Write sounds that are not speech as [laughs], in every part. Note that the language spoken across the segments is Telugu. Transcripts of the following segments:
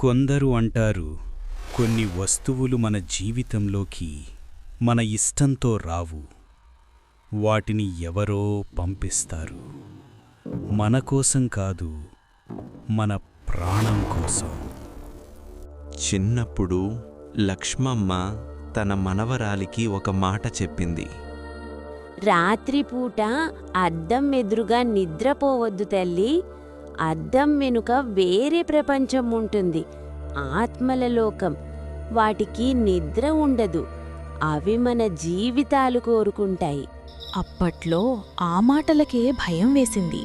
కొందరు అంటారు కొన్ని వస్తువులు మన జీవితంలోకి మన ఇష్టంతో రావు. వాటిని ఎవరో పంపిస్తారు. మన కోసం కాదు మన ప్రాణం కోసం. చిన్నప్పుడు లక్ష్మమ్మ తన మనవరాలికి ఒక మాట చెప్పింది. రాత్రిపూట అద్దం ఎదురుగా నిద్రపోవద్దు తల్లి. అద్దం వెనుక వేరే ప్రపంచం ఉంటుంది. ఆత్మల లోకం వాటికి నిద్ర ఉండదు. అవి మన జీవితాలు కోరుకుంటాయి. అప్పట్లో ఆ మాటలకే భయం వేసింది.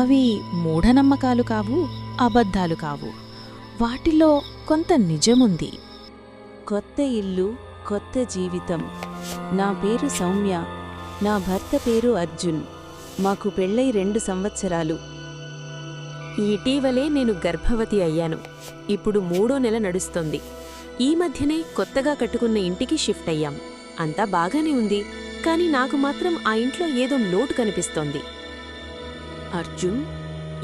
అవి మూఢనమ్మకాలు కావు అబద్ధాలు కావు. వాటిలో కొంత నిజముంది. కొత్త ఇల్లు కొత్త జీవితం. నా పేరు సౌమ్య. నా భర్త పేరు అర్జున్. మాకు పెళ్ళై రెండు సంవత్సరాలు. ఇటీవలే నేను గర్భవతి అయ్యాను. ఇప్పుడు మూడో నెల నడుస్తోంది. ఈ మధ్యనే కొత్తగా కట్టుకున్న ఇంటికి షిఫ్ట్ అయ్యాం. అంతా బాగానే ఉంది. కానీ నాకు మాత్రం ఆ ఇంట్లో ఏదో లోటు కనిపిస్తోంది. అర్జున్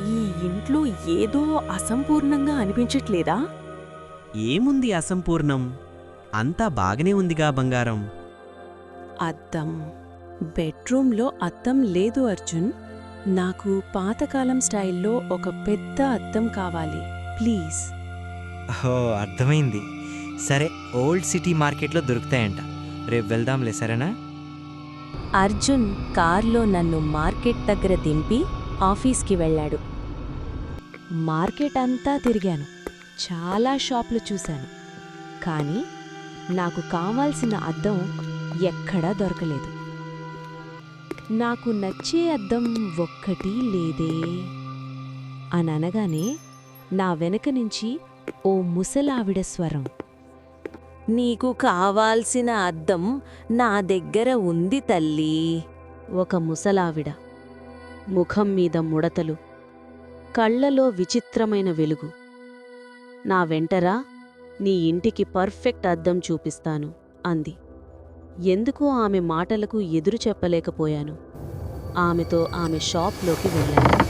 ఈ ఇంట్లో ఏదో అసంపూర్ణంగా అనిపించట్లేదా? ఏముంది అసంపూర్ణం? అంతా బాగనే ఉందిగా బంగారం. అద్దం. బెడ్రూమ్లో అద్దం లేదు అర్జున్. నాకు పాతకాలం స్టైల్లో ఒక పెద్ద అద్దం కావాలి. ప్లీజ్. ఓ అర్థమైంది. సరే ఓల్డ్ సిటీ మార్కెట్లో దొరుకుతాయంట. రేపు వెళ్దాంలే సరేనా? అర్జున్ కార్లో నన్ను మార్కెట్ దగ్గర దింపి ఆఫీస్కి వెళ్ళాడు. మార్కెట్ అంతా తిరిగాను. చాలా షాపులు చూశాను. కానీ నాకు కావాల్సిన అద్దం ఎక్కడా దొరకలేదు. నాకు నచ్చే అద్దం ఒక్కటి లేదే అని అనగానే నా వెనక నుంచి ఓ ముసలావిడ స్వరం. నీకు కావాల్సిన అద్దం నా దగ్గర ఉంది తల్లి ఒక ముసలావిడ. ముఖం మీద ముడతలు కళ్ళలో విచిత్రమైన వెలుగు. నా వెంటరా నీ ఇంటికి పర్ఫెక్ట్ అద్దం చూపిస్తాను అంది. ఎందుకో ఆమె మాటలకు ఎదురు చెప్పలేకపోయాను. ఆమెతో ఆమె షాప్లోకి వెళ్ళాను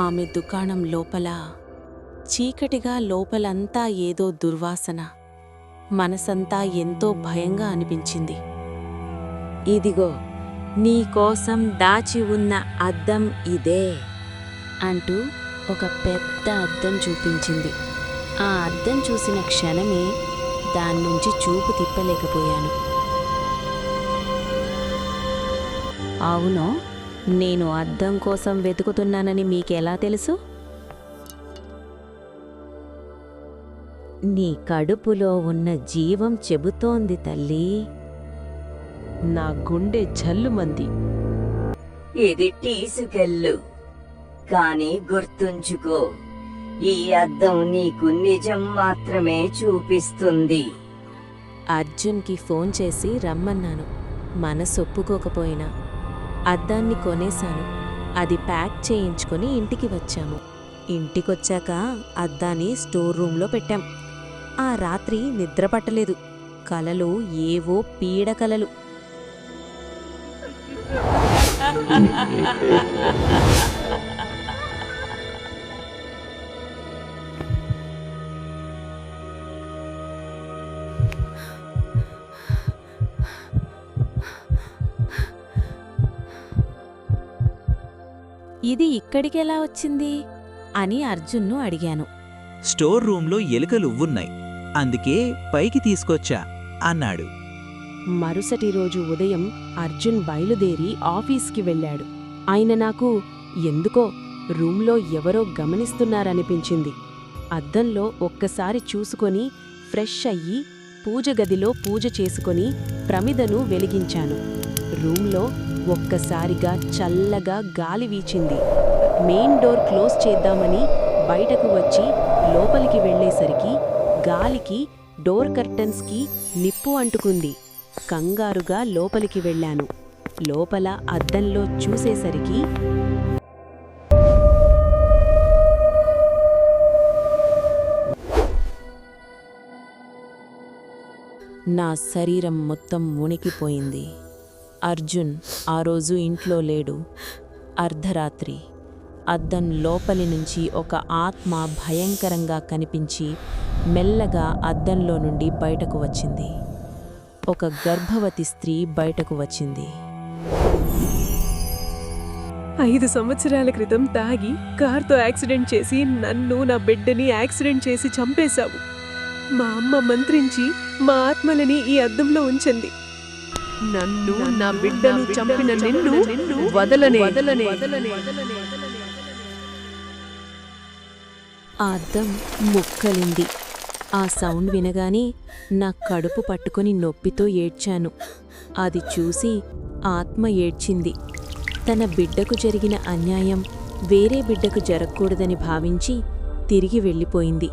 ఆమె దుకాణం లోపల చీకటిగా లోపలంతా ఏదో దుర్వాసన మనసంతా ఎంతో భయంగా అనిపించింది. ఇదిగో నీకోసం దాచి ఉన్న అద్దం ఇదే అంటూ ఒక పెద్ద అద్దం చూపించింది. ఆ అద్దం చూసిన క్షణమే దాన్నుంచి చూపు తిప్పలేకపోయాను. అవునో నేను అద్దం కోసం వెతుకుతున్నానని మీకెలా తెలుసు? నీ కడుపులో ఉన్న జీవం చెబుతోంది తల్లి. నా గుండె జల్లుమంది. ఇది తీసుకెళ్ళు కాని గుర్తుంచుకో ఈ అద్దం నీకు నిజం మాత్రమే చూపిస్తుంది. అర్జున్కి ఫోన్ చేసి రమ్మన్నాను. మనసు ఒప్పుకోకపోయినా. అద్దాన్ని కొనేశాను. అది ప్యాక్ చేయించుకొని ఇంటికి వచ్చాము. ఇంటికొచ్చాక అద్దాన్ని స్టోర్ రూంలో పెట్టాం. ఆ రాత్రి నిద్ర పట్టలేదు. కలలు ఏవో పీడకలలు [laughs] ఇది ఇక్కడికెలా వచ్చింది? అని అర్జున్ను అడిగాను. స్టోర్ రూంలో ఎలుకలు ఉవ్వున్నాయి అందుకే పైకి తీసుకొచ్చా? అన్నాడు. మరుసటి రోజు ఉదయం అర్జున్ బయలుదేరి ఆఫీస్కి వెళ్ళాడు. ఆయన నాకు ఎందుకో రూంలో ఎవరో గమనిస్తున్నారనిపించింది. అద్దంలో ఒక్కసారి చూసుకొని ఫ్రెష్ అయ్యి పూజ గదిలో పూజ చేసుకొని ప్రమిదను వెలిగించాను. రూంలో ఒక్కసారిగా చల్లగా గాలి వీచింది. మెయిన్ డోర్ క్లోజ్ చేద్దామని బయటకు వచ్చి లోపలికి వెళ్ళేసరికి గాలికి డోర్ కర్టన్స్కి నిప్పు అంటుకుంది. కంగారుగా లోపలికి వెళ్ళాను. లోపల అద్దంలో చూసేసరికి నా శరీరం మొత్తం ఉణికిపోయింది అర్జున్ ఆ రోజు ఇంట్లో లేడు. అర్ధరాత్రి. అద్దం లోపలి నుంచి ఒక ఆత్మ భయంకరంగా కనిపించి మెల్లగా అద్దంలో నుండి బయటకు వచ్చింది. ఒక గర్భవతి స్త్రీ బయటకు వచ్చింది. ఐదు సంవత్సరాల క్రితం తాగి కార్తో యాక్సిడెంట్ చేసి నన్ను నా బిడ్డని యాక్సిడెంట్ చేసి చంపేశావు. మా అమ్మ మంత్రించి మా ఆత్మలని ఈ అద్దంలో ఉంచింది. నన్ను నా బిడ్డను చంపిన నిన్ను వదలనే. వదలనే. ఆ అద్దం ముక్కలింది. ఆ సౌండ్ వినగానే నా కడుపు పట్టుకొని నొప్పితో ఏడ్చాను. అది చూసి ఆత్మ ఏడ్చింది. తన బిడ్డకు జరిగిన అన్యాయం వేరే బిడ్డకు జరగకూడదని భావించి తిరిగి వెళ్ళిపోయింది.